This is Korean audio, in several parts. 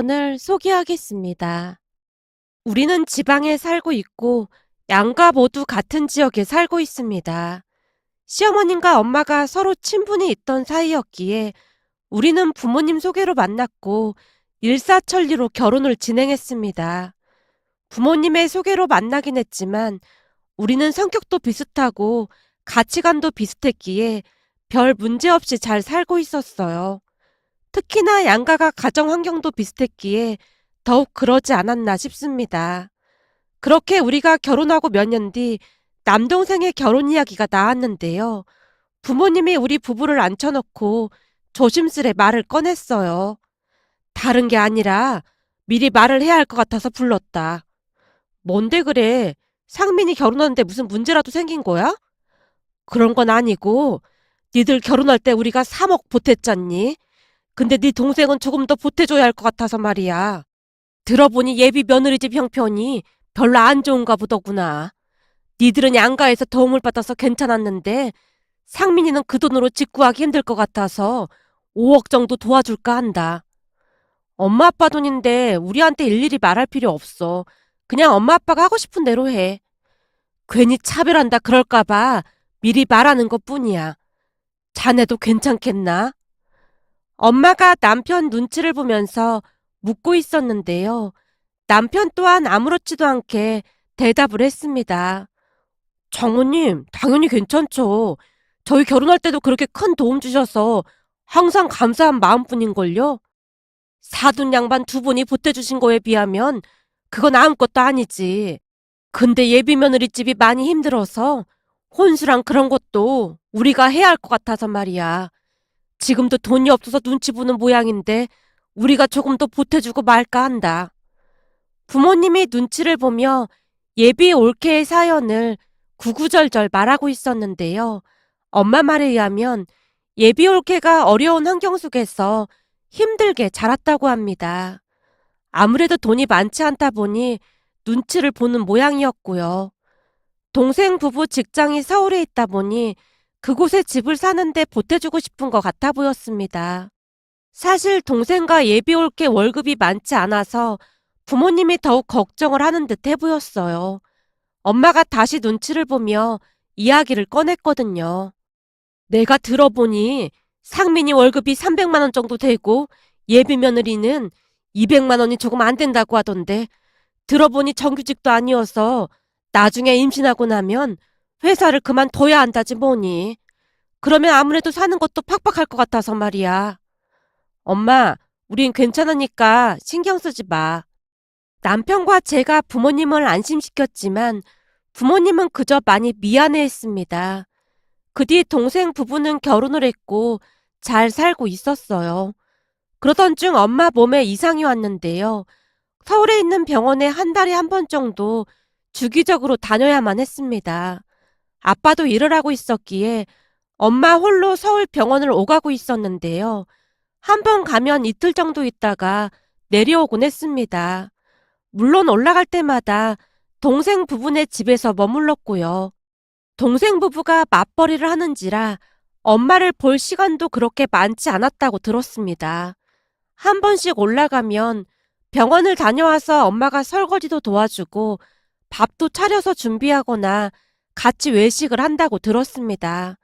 사연을 소개하겠습니다. 우리는 지방에 살고 있고 양가 모두 같은 지역에 살고 있습니다. 시어머님과 엄마가 서로 친분이 있던 사이였기에 우리는 부모님 소개로 만났고 일사천리로 결혼을 진행했습니다. 부모님의 소개로 만나긴 했지만 우리는 성격도 비슷하고 가치관도 비슷했기에 별 문제 없이 잘 살고 있었어요. 특히나 양가가 가정 환경도 비슷했기에 더욱 그러지 않았나 싶습니다. 그렇게 우리가 결혼하고 몇 년 뒤 남동생의 결혼 이야기가 나왔는데요. 부모님이 우리 부부를 앉혀놓고 조심스레 말을 꺼냈어요. 다른 게 아니라 미리 말을 해야 할 것 같아서 불렀다. 뭔데 그래? 상민이 결혼하는데 무슨 문제라도 생긴 거야? 그런 건 아니고 니들 결혼할 때 우리가 3억 보탰잖니? 근데 네 동생은 조금 더 보태줘야 할 것 같아서 말이야. 들어보니 예비 며느리집 형편이 별로 안 좋은가 보더구나. 니들은 양가에서 도움을 받아서 괜찮았는데 상민이는 그 돈으로 직구하기 힘들 것 같아서 5억 정도 도와줄까 한다. 엄마 아빠 돈인데 우리한테 일일이 말할 필요 없어. 그냥 엄마 아빠가 하고 싶은 대로 해. 괜히 차별한다 그럴까봐 미리 말하는 것 뿐이야. 자네도 괜찮겠나? 엄마가 남편 눈치를 보면서 묻고 있었는데요. 남편 또한 아무렇지도 않게 대답을 했습니다. 장모님, 당연히 괜찮죠. 저희 결혼할 때도 그렇게 큰 도움 주셔서 항상 감사한 마음뿐인걸요. 사돈 양반 두 분이 보태주신 거에 비하면 그건 아무것도 아니지. 근데 예비 며느리 집이 많이 힘들어서 혼수랑 그런 것도 우리가 해야 할 것 같아서 말이야. 지금도 돈이 없어서 눈치 보는 모양인데 우리가 조금 더 보태주고 말까 한다. 부모님이 눈치를 보며 예비 올케의 사연을 구구절절 말하고 있었는데요. 엄마 말에 의하면 예비 올케가 어려운 환경 속에서 힘들게 자랐다고 합니다. 아무래도 돈이 많지 않다 보니 눈치를 보는 모양이었고요. 동생 부부 직장이 서울에 있다 보니 그곳에 집을 사는데 보태주고 싶은 것 같아 보였습니다. 사실 동생과 예비 올 게 월급이 많지 않아서 부모님이 더욱 걱정을 하는 듯해 보였어요. 엄마가 다시 눈치를 보며 이야기를 꺼냈거든요. 내가 들어보니 상민이 월급이 300만 원 정도 되고 예비 며느리는 200만 원이 조금 안 된다고 하던데 들어보니 정규직도 아니어서 나중에 임신하고 나면 회사를 그만둬야 한다지 뭐니. 그러면 아무래도 사는 것도 팍팍할 것 같아서 말이야. 엄마, 우린 괜찮으니까 신경 쓰지 마. 남편과 제가 부모님을 안심시켰지만 부모님은 그저 많이 미안해했습니다. 그 뒤 동생 부부는 결혼을 했고 잘 살고 있었어요. 그러던 중 엄마 몸에 이상이 왔는데요. 서울에 있는 병원에 한 달에 한 번 정도 주기적으로 다녀야만 했습니다. 아빠도 일을 하고 있었기에 엄마 홀로 서울 병원을 오가고 있었는데요. 한 번 가면 이틀 정도 있다가 내려오곤 했습니다. 물론 올라갈 때마다 동생 부부네 집에서 머물렀고요. 동생 부부가 맞벌이를 하는지라 엄마를 볼 시간도 그렇게 많지 않았다고 들었습니다. 한 번씩 올라가면 병원을 다녀와서 엄마가 설거지도 도와주고 밥도 차려서 준비하거나 같이 외식을 한다고 들었습니다.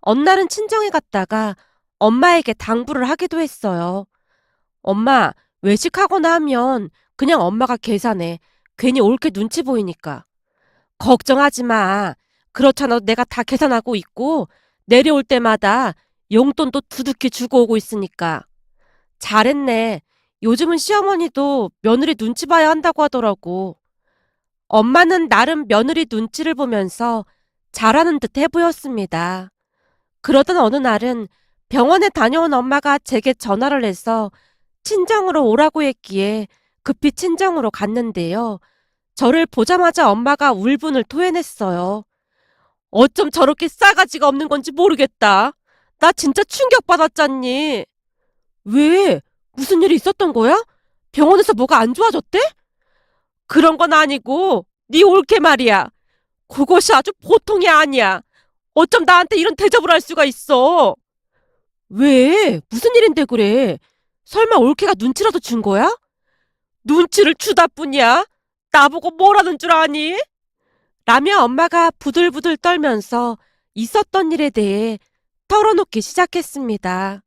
어느 날은 친정에 갔다가 엄마에게 당부를 하기도 했어요. 엄마, 외식하거나 하면 그냥 엄마가 계산해. 괜히 옳게 눈치 보이니까. 걱정하지 마. 그렇잖아. 내가 다 계산하고 있고 내려올 때마다 용돈도 두둑히 주고 오고 있으니까. 잘했네. 요즘은 시어머니도 며느리 눈치 봐야 한다고 하더라고. 엄마는 나름 며느리 눈치를 보면서 잘하는 듯 해 보였습니다. 그러던 어느 날은 병원에 다녀온 엄마가 제게 전화를 해서 친정으로 오라고 했기에 급히 친정으로 갔는데요. 저를 보자마자 엄마가 울분을 토해냈어요. 어쩜 저렇게 싸가지가 없는 건지 모르겠다. 나 진짜 충격받았잖니. 왜? 무슨 일이 있었던 거야? 병원에서 뭐가 안 좋아졌대? 그런 건 아니고 네 올케 말이야. 그것이 아주 보통이 아니야. 어쩜 나한테 이런 대접을 할 수가 있어? 왜? 무슨 일인데 그래? 설마 올케가 눈치라도 준 거야? 눈치를 주다 뿐이야. 나보고 뭐라는 줄 아니? 라며 엄마가 부들부들 떨면서 있었던 일에 대해 털어놓기 시작했습니다.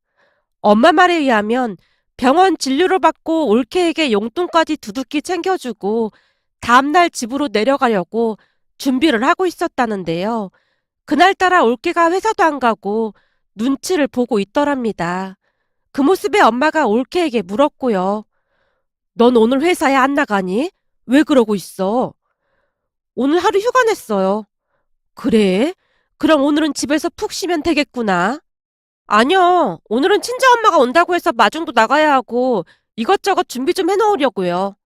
엄마 말에 의하면 병원 진료를 받고 올케에게 용돈까지 두둑히 챙겨주고 다음날 집으로 내려가려고 준비를 하고 있었다는데요. 그날따라 올케가 회사도 안 가고 눈치를 보고 있더랍니다. 그 모습에 엄마가 올케에게 물었고요. 넌 오늘 회사에 안 나가니? 왜 그러고 있어? 오늘 하루 휴가 냈어요. 그래? 그럼 오늘은 집에서 푹 쉬면 되겠구나. 아니요. 오늘은 친정엄마가 온다고 해서 마중도 나가야 하고 이것저것 준비 좀 해놓으려고요.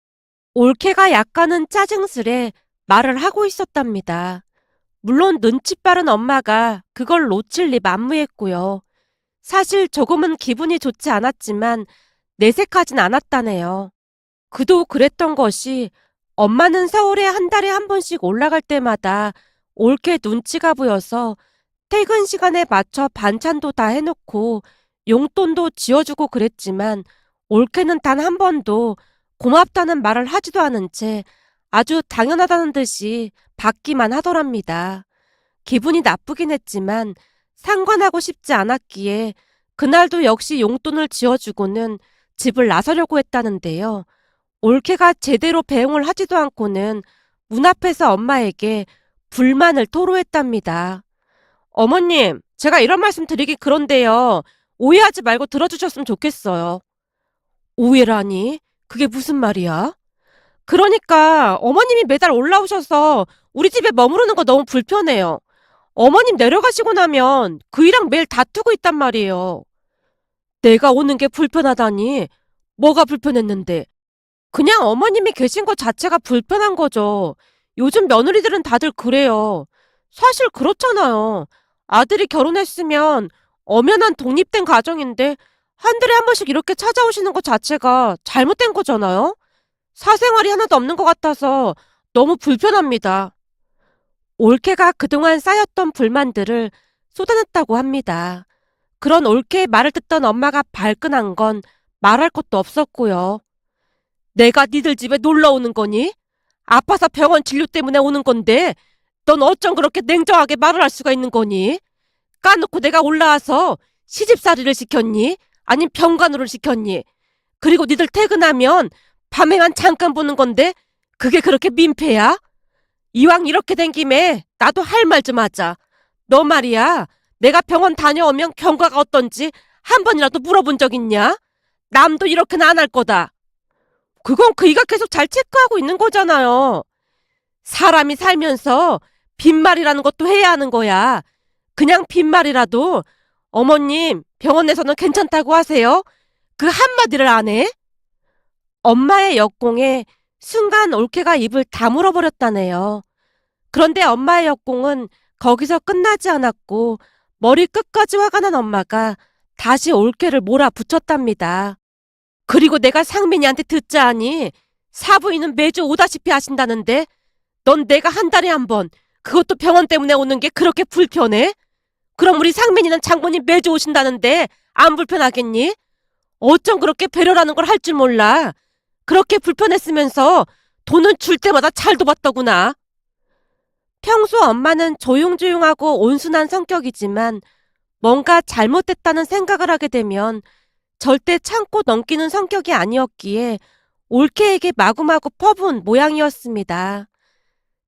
올케가 약간은 짜증스레 말을 하고 있었답니다. 물론 눈치 빠른 엄마가 그걸 놓칠 리 만무했고요. 사실 조금은 기분이 좋지 않았지만 내색하진 않았다네요. 그도 그랬던 것이 엄마는 서울에 한 달에 한 번씩 올라갈 때마다 올케 눈치가 보여서 퇴근 시간에 맞춰 반찬도 다 해놓고 용돈도 지어주고 그랬지만 올케는 단 한 번도 고맙다는 말을 하지도 않은 채 아주 당연하다는 듯이 받기만 하더랍니다. 기분이 나쁘긴 했지만 상관하고 싶지 않았기에 그날도 역시 용돈을 지어주고는 집을 나서려고 했다는데요. 올케가 제대로 배웅을 하지도 않고는 문 앞에서 엄마에게 불만을 토로했답니다. 어머님, 제가 이런 말씀 드리기 그런데요. 오해하지 말고 들어주셨으면 좋겠어요. 오해라니? 그게 무슨 말이야? 그러니까 어머님이 매달 올라오셔서 우리 집에 머무르는 거 너무 불편해요. 어머님 내려가시고 나면 그이랑 매일 다투고 있단 말이에요. 내가 오는 게 불편하다니? 뭐가 불편했는데? 그냥 어머님이 계신 것 자체가 불편한 거죠. 요즘 며느리들은 다들 그래요. 사실 그렇잖아요. 아들이 결혼했으면 엄연한 독립된 가정인데 한 달에 한 번씩 이렇게 찾아오시는 것 자체가 잘못된 거잖아요. 사생활이 하나도 없는 것 같아서 너무 불편합니다. 올케가 그동안 쌓였던 불만들을 쏟아냈다고 합니다. 그런 올케의 말을 듣던 엄마가 발끈한 건 말할 것도 없었고요. 내가 니들 집에 놀러 오는 거니? 아파서 병원 진료 때문에 오는 건데 넌 어쩜 그렇게 냉정하게 말을 할 수가 있는 거니? 까놓고 내가 올라와서 시집살이를 시켰니? 아님 병간호를 시켰니? 그리고 니들 퇴근하면 밤에만 잠깐 보는 건데 그게 그렇게 민폐야? 이왕 이렇게 된 김에 나도 할 말 좀 하자. 너 말이야. 내가 병원 다녀오면 경과가 어떤지 한 번이라도 물어본 적 있냐? 남도 이렇게는 안 할 거다. 그건 그이가 계속 잘 체크하고 있는 거잖아요. 사람이 살면서 빈말이라는 것도 해야 하는 거야. 그냥 빈말이라도 어머님 병원에서는 괜찮다고 하세요. 그 한마디를 안 해? 엄마의 역공에 순간 올케가 입을 다물어 버렸다네요. 그런데 엄마의 역공은 거기서 끝나지 않았고 머리 끝까지 화가 난 엄마가 다시 올케를 몰아붙였답니다. 그리고 내가 상민이한테 듣자 하니 사부인은 매주 오다시피 하신다는데 넌 내가 한 달에 한 번 그것도 병원 때문에 오는 게 그렇게 불편해? 그럼 우리 상민이는 장모님 매주 오신다는데 안 불편하겠니? 어쩜 그렇게 배려라는 걸 할 줄 몰라. 그렇게 불편했으면서 돈은 줄 때마다 잘 도봤더구나. 평소 엄마는 조용조용하고 온순한 성격이지만 뭔가 잘못됐다는 생각을 하게 되면 절대 참고 넘기는 성격이 아니었기에 올케에게 마구마구 퍼부은 모양이었습니다.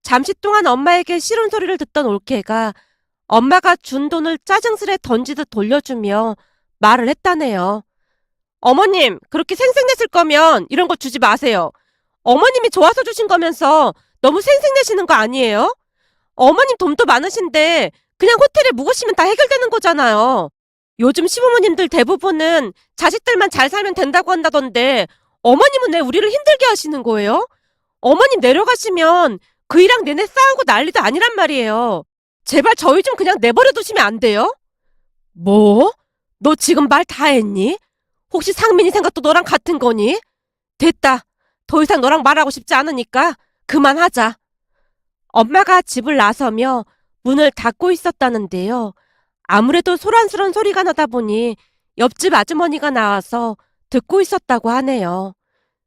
잠시 동안 엄마에게 싫은 소리를 듣던 올케가 엄마가 준 돈을 짜증스레 던지듯 돌려주며 말을 했다네요. 어머님, 그렇게 생색냈을 거면 이런 거 주지 마세요. 어머님이 좋아서 주신 거면서 너무 생색내시는 거 아니에요? 어머님 돈도 많으신데 그냥 호텔에 묵으시면 다 해결되는 거잖아요. 요즘 시부모님들 대부분은 자식들만 잘 살면 된다고 한다던데 어머님은 왜 우리를 힘들게 하시는 거예요? 어머님 내려가시면 그이랑 내내 싸우고 난리도 아니란 말이에요. 제발 저희 좀 그냥 내버려 두시면 안 돼요? 뭐? 너 지금 말 다 했니? 혹시 상민이 생각도 너랑 같은 거니? 됐다. 더 이상 너랑 말하고 싶지 않으니까 그만하자. 엄마가 집을 나서며 문을 닫고 있었다는데요. 아무래도 소란스런 소리가 나다 보니 옆집 아주머니가 나와서 듣고 있었다고 하네요.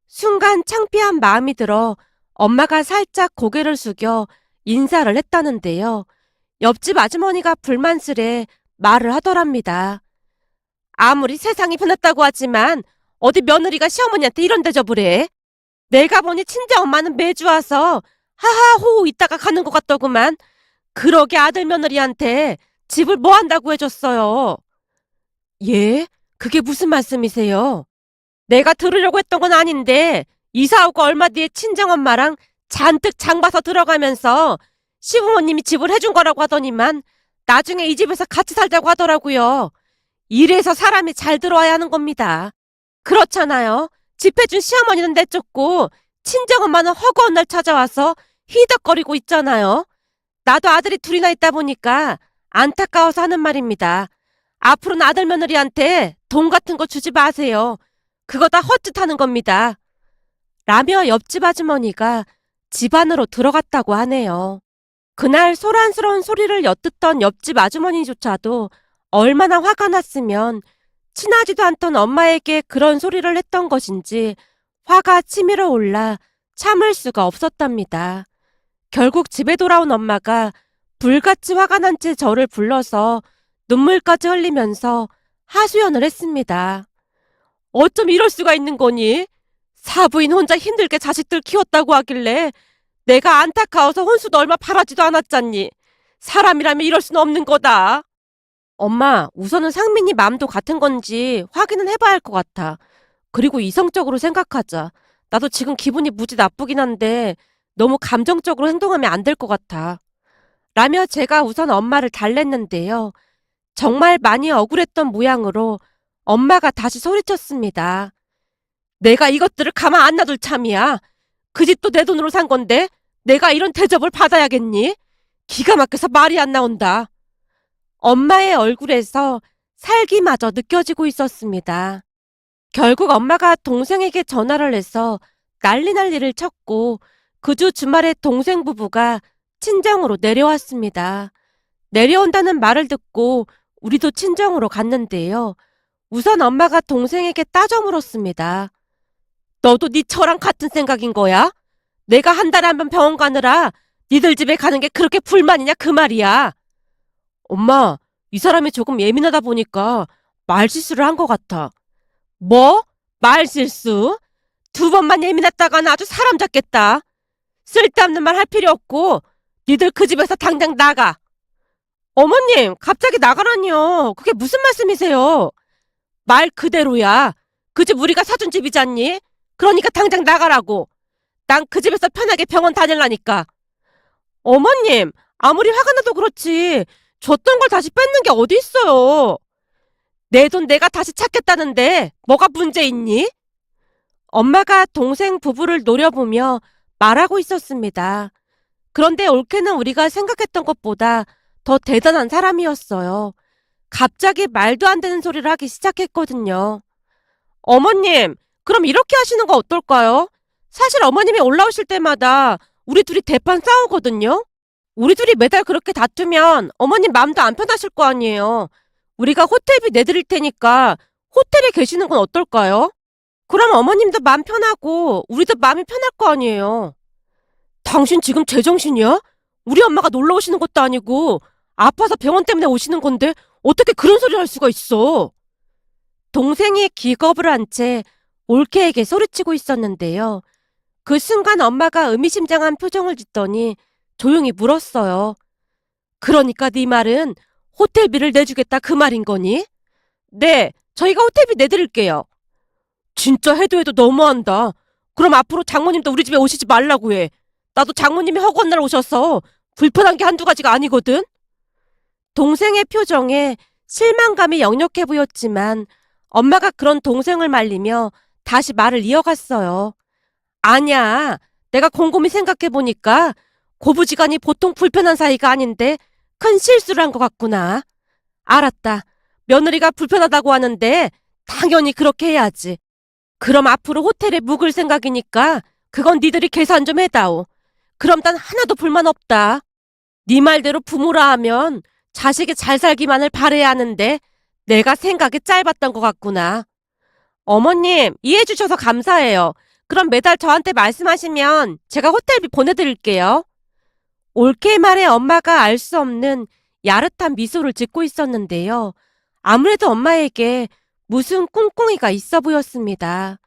순간 창피한 마음이 들어 엄마가 살짝 고개를 숙여 인사를 했다는데요. 옆집 아주머니가 불만스레 말을 하더랍니다. 아무리 세상이 변했다고 하지만 어디 며느리가 시어머니한테 이런 대접을 해? 내가 보니 친정 엄마는 매주 와서 하하호호 있다가 가는 것 같더구만. 그러게 아들 며느리한테 집을 뭐 한다고 해줬어요. 예? 그게 무슨 말씀이세요? 내가 들으려고 했던 건 아닌데 이사 오고 얼마 뒤에 친정엄마랑 잔뜩 장 봐서 들어가면서 시부모님이 집을 해준 거라고 하더니만 나중에 이 집에서 같이 살자고 하더라고요. 이래서 사람이 잘 들어와야 하는 겁니다. 그렇잖아요. 집 해준 시어머니는 내쫓고 친정엄마는 허구한 날 찾아와서 히덕거리고 있잖아요. 나도 아들이 둘이나 있다 보니까 안타까워서 하는 말입니다. 앞으로는 아들 며느리한테 돈 같은 거 주지 마세요. 그거 다 헛짓하는 겁니다. 라며 옆집 아주머니가 집 안으로 들어갔다고 하네요. 그날 소란스러운 소리를 엿듣던 옆집 아주머니조차도 얼마나 화가 났으면 친하지도 않던 엄마에게 그런 소리를 했던 것인지 화가 치밀어 올라 참을 수가 없었답니다. 결국 집에 돌아온 엄마가 불같이 화가 난 채 저를 불러서 눈물까지 흘리면서 하소연을 했습니다. 어쩜 이럴 수가 있는 거니? 사부인 혼자 힘들게 자식들 키웠다고 하길래 내가 안타까워서 혼수도 얼마 바라지도 않았잖니. 사람이라면 이럴 수는 없는 거다. 엄마, 우선은 상민이 마음도 같은 건지 확인은 해봐야 할 것 같아. 그리고 이성적으로 생각하자. 나도 지금 기분이 무지 나쁘긴 한데 너무 감정적으로 행동하면 안 될 것 같아. 라며 제가 우선 엄마를 달랬는데요. 정말 많이 억울했던 모양으로 엄마가 다시 소리쳤습니다. 내가 이것들을 가만 안 놔둘 참이야. 그 집도 내 돈으로 산 건데 내가 이런 대접을 받아야겠니? 기가 막혀서 말이 안 나온다. 엄마의 얼굴에서 살기마저 느껴지고 있었습니다. 결국 엄마가 동생에게 전화를 해서 난리 난리를 쳤고 그 주 주말에 동생 부부가 친정으로 내려왔습니다. 내려온다는 말을 듣고 우리도 친정으로 갔는데요. 우선 엄마가 동생에게 따져 물었습니다. 너도 네 처랑 같은 생각인 거야? 내가 한 달에 한 번 병원 가느라 니들 집에 가는 게 그렇게 불만이냐 그 말이야. 엄마, 이 사람이 조금 예민하다 보니까 말실수를 한 것 같아. 뭐? 말실수? 두 번만 예민했다가는 아주 사람 잡겠다. 쓸데없는 말 할 필요 없고 니들 그 집에서 당장 나가. 어머님, 갑자기 나가라니요. 그게 무슨 말씀이세요? 말 그대로야. 그 집 우리가 사준 집이잖니? 그러니까 당장 나가라고. 난 그 집에서 편하게 병원 다닐라니까. 어머님, 아무리 화가 나도 그렇지. 줬던 걸 다시 뺏는 게 어디 있어요. 내 돈 내가 다시 찾겠다는데 뭐가 문제 있니? 엄마가 동생 부부를 노려보며 말하고 있었습니다. 그런데 올케는 우리가 생각했던 것보다 더 대단한 사람이었어요. 갑자기 말도 안 되는 소리를 하기 시작했거든요. 어머님, 그럼 이렇게 하시는 거 어떨까요? 사실 어머님이 올라오실 때마다 우리 둘이 대판 싸우거든요? 우리 둘이 매달 그렇게 다투면 어머님 마음도 안 편하실 거 아니에요. 우리가 호텔비 내드릴 테니까 호텔에 계시는 건 어떨까요? 그럼 어머님도 마음 편하고 우리도 마음이 편할 거 아니에요. 당신 지금 제정신이야? 우리 엄마가 놀러 오시는 것도 아니고 아파서 병원 때문에 오시는 건데 어떻게 그런 소리를 할 수가 있어? 동생이 기겁을 한 채 올케에게 소리치고 있었는데요. 그 순간 엄마가 의미심장한 표정을 짓더니 조용히 물었어요. 그러니까 네 말은 호텔비를 내주겠다 그 말인 거니? 네, 저희가 호텔비 내드릴게요. 진짜 해도 해도 너무한다. 그럼 앞으로 장모님도 우리 집에 오시지 말라고 해. 나도 장모님이 허구한 날 오셔서 불편한 게 한두 가지가 아니거든? 동생의 표정에 실망감이 역력해 보였지만 엄마가 그런 동생을 말리며 다시 말을 이어갔어요. 아니야. 내가 곰곰이 생각해 보니까 고부지간이 보통 불편한 사이가 아닌데 큰 실수를 한 것 같구나. 알았다. 며느리가 불편하다고 하는데 당연히 그렇게 해야지. 그럼 앞으로 호텔에 묵을 생각이니까 그건 니들이 계산 좀 해다오. 그럼 난 하나도 불만 없다. 네 말대로 부모라 하면 자식이 잘 살기만을 바래야 하는데 내가 생각이 짧았던 것 같구나. 어머님, 이해해 주셔서 감사해요. 그럼 매달 저한테 말씀하시면 제가 호텔비 보내드릴게요. 올케 말에 엄마가 알 수 없는 야릇한 미소를 짓고 있었는데요. 아무래도 엄마에게 무슨 꿍꿍이가 있어 보였습니다.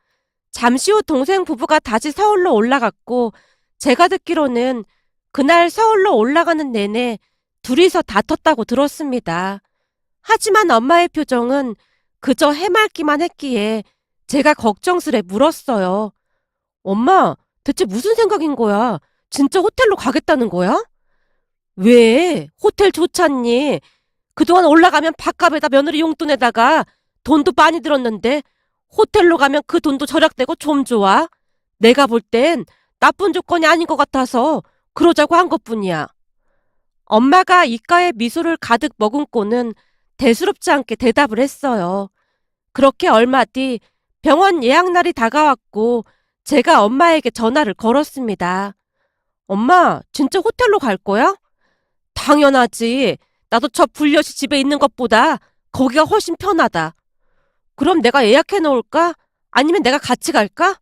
잠시 후 동생 부부가 다시 서울로 올라갔고 제가 듣기로는 그날 서울로 올라가는 내내 둘이서 다퉜다고 들었습니다. 하지만 엄마의 표정은 그저 해맑기만 했기에 제가 걱정스레 물었어요. 엄마, 대체 무슨 생각인 거야? 진짜 호텔로 가겠다는 거야? 왜? 호텔 좋잖니? 그동안 올라가면 밥값에다 며느리 용돈에다가 돈도 많이 들었는데 호텔로 가면 그 돈도 절약되고 좀 좋아. 내가 볼 땐 나쁜 조건이 아닌 것 같아서 그러자고 한 것뿐이야. 엄마가 입가에 미소를 가득 머금고는 대수롭지 않게 대답을 했어요. 그렇게 얼마 뒤 병원 예약날이 다가왔고 제가 엄마에게 전화를 걸었습니다. 엄마, 진짜 호텔로 갈 거야? 당연하지. 나도 저 불려시 집에 있는 것보다 거기가 훨씬 편하다. 그럼 내가 예약해 놓을까? 아니면 내가 같이 갈까?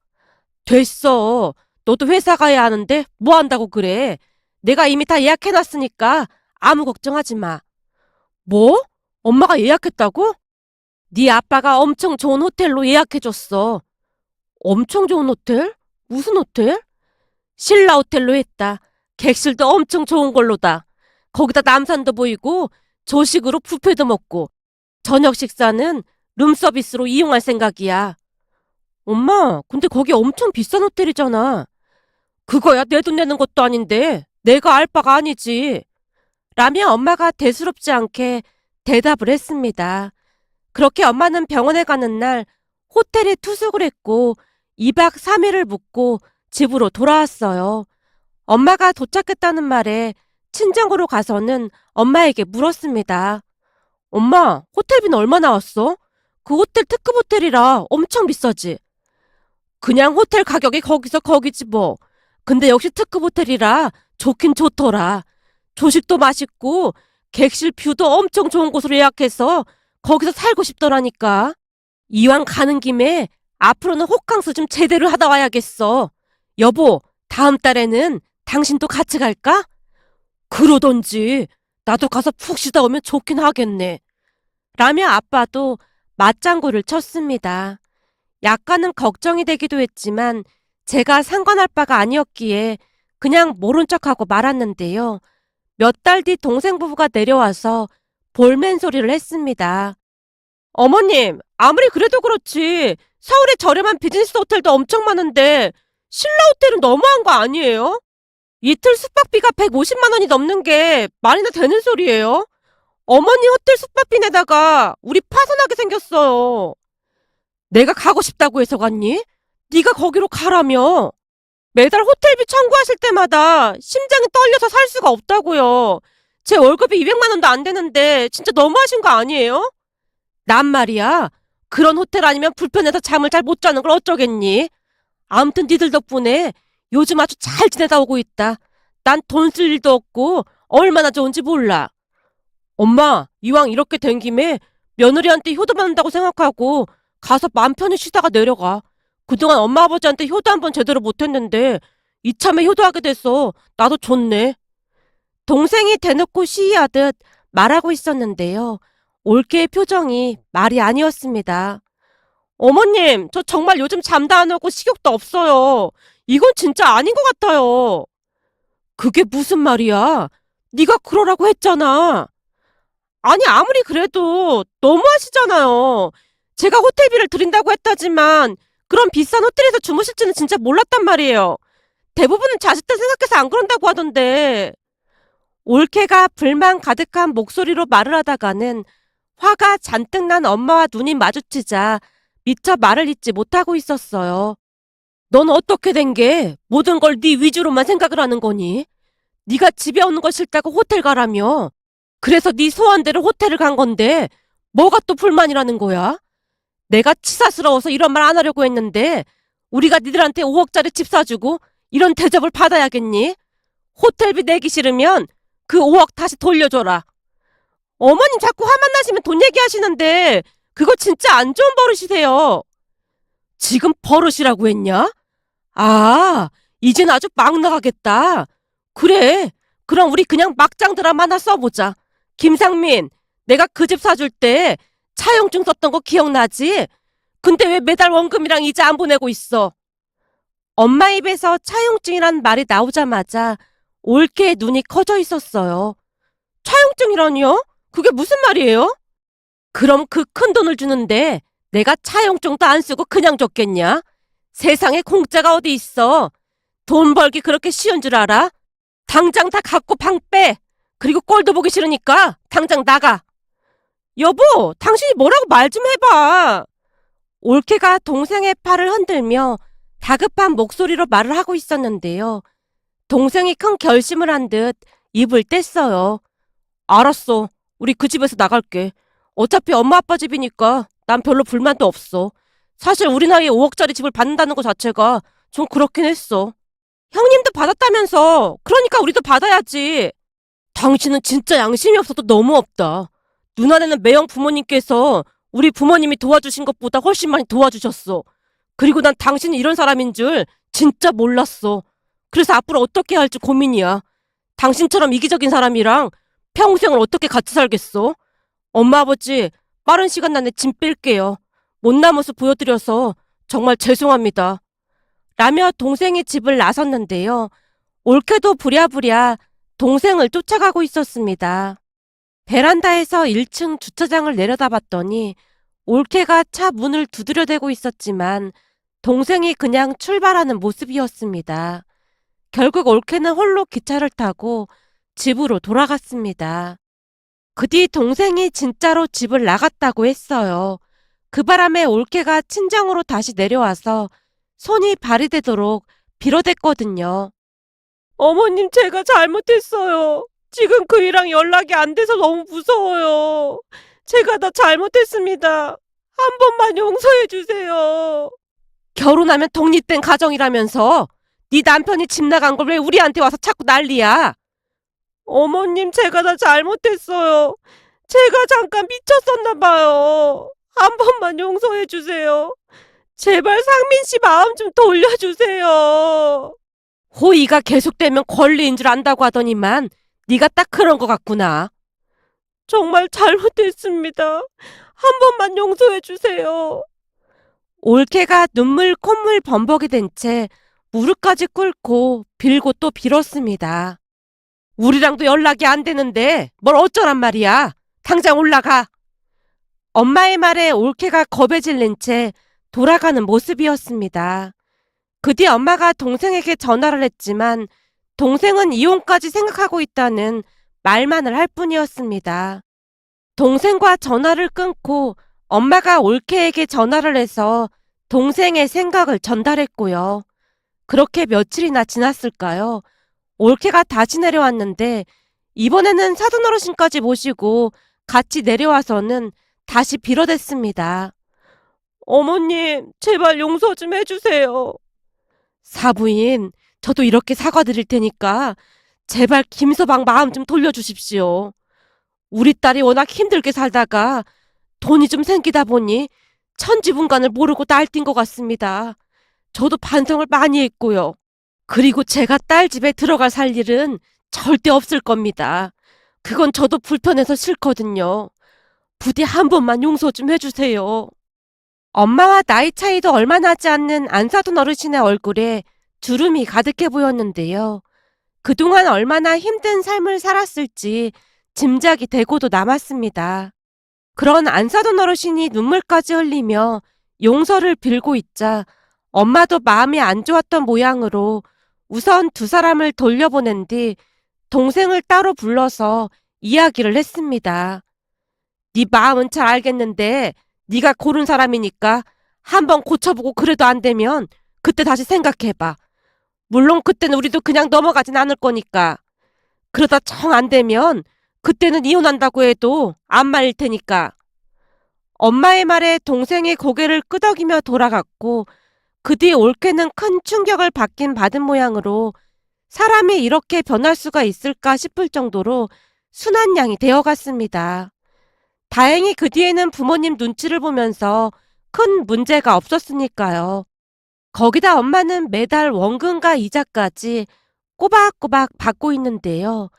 됐어. 너도 회사 가야 하는데 뭐 한다고 그래. 내가 이미 다 예약해 놨으니까 아무 걱정하지 마. 뭐? 엄마가 예약했다고? 네 아빠가 엄청 좋은 호텔로 예약해 줬어. 엄청 좋은 호텔? 무슨 호텔? 신라 호텔로 했다. 객실도 엄청 좋은 걸로다. 거기다 남산도 보이고 조식으로 뷔페도 먹고 저녁 식사는 룸서비스로 이용할 생각이야. 엄마, 근데 거기 엄청 비싼 호텔이잖아. 그거야 내 돈 내는 것도 아닌데 내가 알 바가 아니지. 라며 엄마가 대수롭지 않게 대답을 했습니다. 그렇게 엄마는 병원에 가는 날 호텔에 투숙을 했고 2박 3일을 묵고 집으로 돌아왔어요. 엄마가 도착했다는 말에 친정으로 가서는 엄마에게 물었습니다. 엄마, 호텔비는 얼마 나왔어? 그 호텔 특급 호텔이라 엄청 비싸지? 그냥 호텔 가격이 거기서 거기지 뭐. 근데 역시 특급 호텔이라 좋긴 좋더라. 조식도 맛있고 객실 뷰도 엄청 좋은 곳으로 예약해서 거기서 살고 싶더라니까. 이왕 가는 김에 앞으로는 호캉스 좀 제대로 하다 와야겠어. 여보, 다음 달에는 당신도 같이 갈까? 그러던지 나도 가서 푹 쉬다 오면 좋긴 하겠네. 라며 아빠도 맞장구를 쳤습니다. 약간은 걱정이 되기도 했지만 제가 상관할 바가 아니었기에 그냥 모른 척하고 말았는데요. 몇 달 뒤 동생 부부가 내려와서 볼멘 소리를 했습니다. 어머님, 아무리 그래도 그렇지. 서울에 저렴한 비즈니스 호텔도 엄청 많은데 신라 호텔은 너무한 거 아니에요? 이틀 숙박비가 150만 원이 넘는 게 말이나 되는 소리예요? 어머니 호텔 숙박비 내다가 우리 파산하게 생겼어요. 내가 가고 싶다고 해서 갔니? 네가 거기로 가라며. 매달 호텔비 청구하실 때마다 심장이 떨려서 살 수가 없다고요. 제 월급이 200만 원도 안 되는데 진짜 너무하신 거 아니에요? 난 말이야. 그런 호텔 아니면 불편해서 잠을 잘 못 자는 걸 어쩌겠니? 아무튼 니들 덕분에 요즘 아주 잘 지내다 오고 있다. 난 돈 쓸 일도 없고 얼마나 좋은지 몰라. 엄마, 이왕 이렇게 된 김에 며느리한테 효도 받는다고 생각하고 가서 맘 편히 쉬다가 내려가. 그동안 엄마 아버지한테 효도 한 번 제대로 못했는데 이참에 효도하게 돼서 나도 좋네. 동생이 대놓고 시위하듯 말하고 있었는데요. 올케의 표정이 말이 아니었습니다. 어머님, 저 정말 요즘 잠도 안 오고 식욕도 없어요. 이건 진짜 아닌 것 같아요. 그게 무슨 말이야? 네가 그러라고 했잖아. 아니, 아무리 그래도 너무하시잖아요. 제가 호텔비를 드린다고 했다지만 그런 비싼 호텔에서 주무실지는 진짜 몰랐단 말이에요. 대부분은 자식들 생각해서 안 그런다고 하던데. 올케가 불만 가득한 목소리로 말을 하다가는 화가 잔뜩 난 엄마와 눈이 마주치자 미처 말을 잇지 못하고 있었어요. 넌 어떻게 된 게 모든 걸 네 위주로만 생각을 하는 거니? 네가 집에 오는 거 싫다고 호텔 가라며. 그래서 네 소원대로 호텔을 간 건데 뭐가 또 불만이라는 거야? 내가 치사스러워서 이런 말 안 하려고 했는데 우리가 니들한테 5억짜리 집 사주고 이런 대접을 받아야겠니? 호텔비 내기 싫으면 그 5억 다시 돌려줘라. 어머님 자꾸 화만 나시면 돈 얘기하시는데 그거 진짜 안 좋은 버릇이세요. 지금 버릇이라고 했냐? 아, 이젠 아주 막 나가겠다. 그래. 그럼 우리 그냥 막장 드라마 하나 써보자. 김상민, 내가 그 집 사줄 때 차용증 썼던 거 기억나지? 근데 왜 매달 원금이랑 이자 안 보내고 있어? 엄마 입에서 차용증이란 말이 나오자마자 올케의 눈이 커져 있었어요. 차용증이라니요? 그게 무슨 말이에요? 그럼 그 큰 돈을 주는데 내가 차용증도 안 쓰고 그냥 줬겠냐? 세상에 공짜가 어디 있어? 돈 벌기 그렇게 쉬운 줄 알아? 당장 다 갖고 방 빼! 그리고 꼴도 보기 싫으니까 당장 나가! 여보, 당신이 뭐라고 말 좀 해봐! 올케가 동생의 팔을 흔들며 다급한 목소리로 말을 하고 있었는데요. 동생이 큰 결심을 한 듯 입을 뗐어요. 알았어. 우리 그 집에서 나갈게. 어차피 엄마 아빠 집이니까 난 별로 불만도 없어. 사실 우리 나이에 5억짜리 집을 받는다는 것 자체가 좀 그렇긴 했어. 형님도 받았다면서. 그러니까 우리도 받아야지. 당신은 진짜 양심이 없어도 너무 없다. 누나네는 매형 부모님께서 우리 부모님이 도와주신 것보다 훨씬 많이 도와주셨어. 그리고 난 당신이 이런 사람인 줄 진짜 몰랐어. 그래서 앞으로 어떻게 할지 고민이야. 당신처럼 이기적인 사람이랑 평생을 어떻게 같이 살겠어? 엄마 아버지 빠른 시간 안에 짐 뺄게요. 못난 모습 보여드려서 정말 죄송합니다. 라며 동생의 집을 나섰는데요. 올케도 부랴부랴 동생을 쫓아가고 있었습니다. 베란다에서 1층 주차장을 내려다봤더니 올케가 차 문을 두드려대고 있었지만 동생이 그냥 출발하는 모습이었습니다. 결국 올케는 홀로 기차를 타고 집으로 돌아갔습니다. 그 뒤 동생이 진짜로 집을 나갔다고 했어요. 그 바람에 올케가 친정으로 다시 내려와서 손이 발이 되도록 빌어댔거든요. 어머님, 제가 잘못했어요. 지금 그이랑 연락이 안 돼서 너무 무서워요. 제가 다 잘못했습니다. 한 번만 용서해 주세요. 결혼하면 독립된 가정이라면서 네 남편이 집 나간 걸 왜 우리한테 와서 자꾸 난리야? 어머님, 제가 다 잘못했어요. 제가 잠깐 미쳤었나 봐요. 한 번만 용서해 주세요. 제발 상민 씨 마음 좀 돌려주세요. 호의가 계속되면 권리인 줄 안다고 하더니만 네가 딱 그런 것 같구나. 정말 잘못했습니다. 한 번만 용서해 주세요. 올케가 눈물 콧물 범벅이 된 채 무릎까지 꿇고 빌고 또 빌었습니다. 우리랑도 연락이 안 되는데 뭘 어쩌란 말이야. 당장 올라가. 엄마의 말에 올케가 겁에 질린 채 돌아가는 모습이었습니다. 그 뒤 엄마가 동생에게 전화를 했지만 동생은 이혼까지 생각하고 있다는 말만을 할 뿐이었습니다. 동생과 전화를 끊고 엄마가 올케에게 전화를 해서 동생의 생각을 전달했고요. 그렇게 며칠이나 지났을까요? 올케가 다시 내려왔는데 이번에는 사돈 어르신까지 모시고 같이 내려와서는 다시 빌어댔습니다. 어머님, 제발 용서 좀 해주세요. 사부인, 저도 이렇게 사과드릴 테니까 제발 김서방 마음 좀 돌려주십시오. 우리 딸이 워낙 힘들게 살다가 돈이 좀 생기다 보니 천지분간을 모르고 날뛴 것 같습니다. 저도 반성을 많이 했고요. 그리고 제가 딸 집에 들어갈 살 일은 절대 없을 겁니다. 그건 저도 불편해서 싫거든요. 부디 한 번만 용서 좀 해주세요. 엄마와 나이 차이도 얼마 나지 않는 안사돈 어르신의 얼굴에 주름이 가득해 보였는데요. 그동안 얼마나 힘든 삶을 살았을지 짐작이 되고도 남았습니다. 그런 안사돈 어르신이 눈물까지 흘리며 용서를 빌고 있자 엄마도 마음이 안 좋았던 모양으로 우선 두 사람을 돌려보낸 뒤 동생을 따로 불러서 이야기를 했습니다. 네 마음은 잘 알겠는데 네가 고른 사람이니까 한번 고쳐보고 그래도 안 되면 그때 다시 생각해봐. 물론 그때는 우리도 그냥 넘어가진 않을 거니까. 그러다 정 안 되면 그때는 이혼한다고 해도 안 말릴 테니까. 엄마의 말에 동생이 고개를 끄덕이며 돌아갔고 그 뒤 올케는 큰 충격을 받긴 받은 모양으로 사람이 이렇게 변할 수가 있을까 싶을 정도로 순한 양이 되어갔습니다. 다행히 그 뒤에는 부모님 눈치를 보면서 큰 문제가 없었으니까요. 거기다 엄마는 매달 원금과 이자까지 꼬박꼬박 받고 있는데요.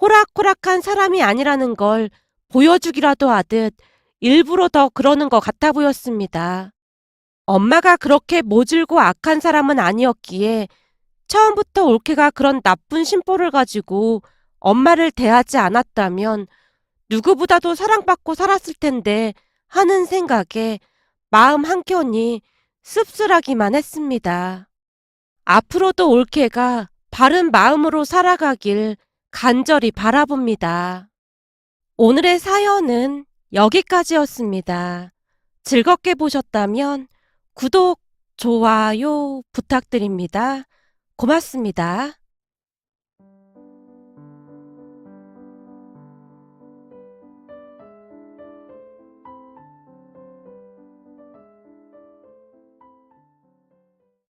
호락호락한 사람이 아니라는 걸 보여주기라도 하듯 일부러 더 그러는 것 같아 보였습니다. 엄마가 그렇게 모질고 악한 사람은 아니었기에 처음부터 올케가 그런 나쁜 심보를 가지고 엄마를 대하지 않았다면 누구보다도 사랑받고 살았을 텐데 하는 생각에 마음 한켠이 씁쓸하기만 했습니다. 앞으로도 올케가 바른 마음으로 살아가길 간절히 바라봅니다. 오늘의 사연은 여기까지였습니다. 즐겁게 보셨다면 구독, 좋아요 부탁드립니다. 고맙습니다.